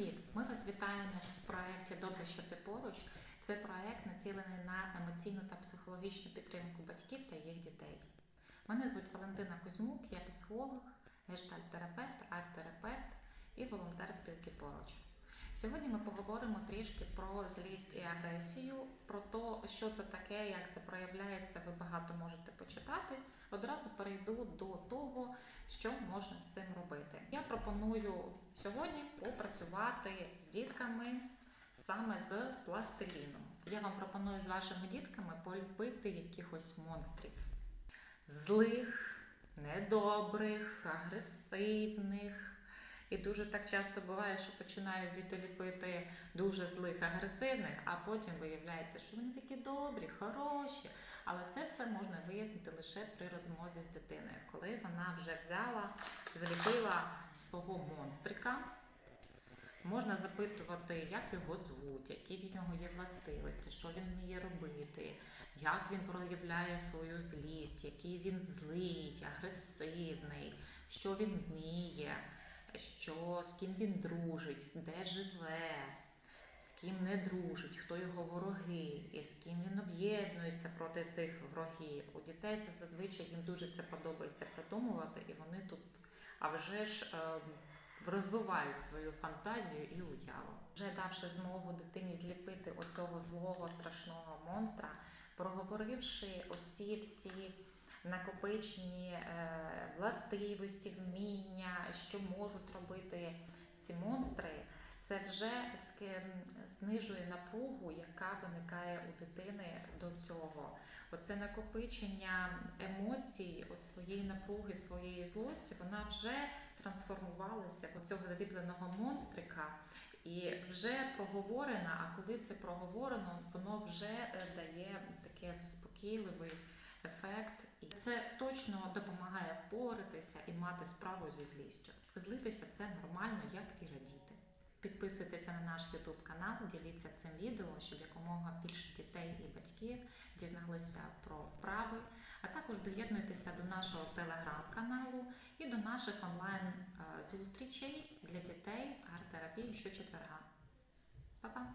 Привіт! Ми вас вітаємо в проєкті Добре, що ти поруч. Це проєкт націлений на емоційну та психологічну підтримку батьків та їх дітей. Мене звуть Валентина Кузьмук, я психолог, гештальт-терапевт, арт-терапевт і волонтер спілки поруч. Сьогодні ми поговоримо трішки про злість і агресію, про те, що це таке, як це проявляється, ви багато можете почитати. Одразу перейду до того, що можна з цим робити. Я пропоную сьогодні попрацювати з дітками саме з пластиліном. Я вам пропоную з вашими дітками полюбити якихось монстрів злих, недобрих, агресивних. І дуже так часто буває, що починають діти ліпити дуже злих, агресивних, а потім виявляється, що вони такі добрі, хороші. Але це все можна вияснити лише при розмові з дитиною, коли вона вже взяла, зліпила свого монстрика. Можна запитувати, як його звуть, які в нього є властивості, що він вміє робити, як він проявляє свою злість, який він злий, агресивний, що він вміє, що, з ким він дружить, де живе, ким не дружить, хто його вороги, і з ким він об'єднується проти цих ворогів. У дітей це зазвичай їм дуже це подобається придумувати, і вони тут, а вже ж. Е, розвивають свою фантазію і уяву. Вже давши змогу дитині зліпити оцього злого страшного монстра, проговоривши оці всі накопичені е, властивості, вміння, що можуть робити ці монстри. Це вже знижує напругу, яка виникає у дитини до цього. Оце накопичення емоцій, от своєї напруги, своєї злості, вона вже трансформувалася в цього заліпленого монстрика і вже проговорена. А коли це проговорено, воно вже е, дає таке заспокійливий ефект. І це точно допомагає впоратися і мати справу зі злістю. Злитися це нормально, як і радіти. Підписуйтеся на наш YouTube канал, діліться цим відео, щоб якомога більше дітей і батьків дізналися про вправи, а також доєднуйтеся до нашого телеграм-каналу і до наших онлайн-зустрічей для дітей з арт-терапії щочетверга. Па-па!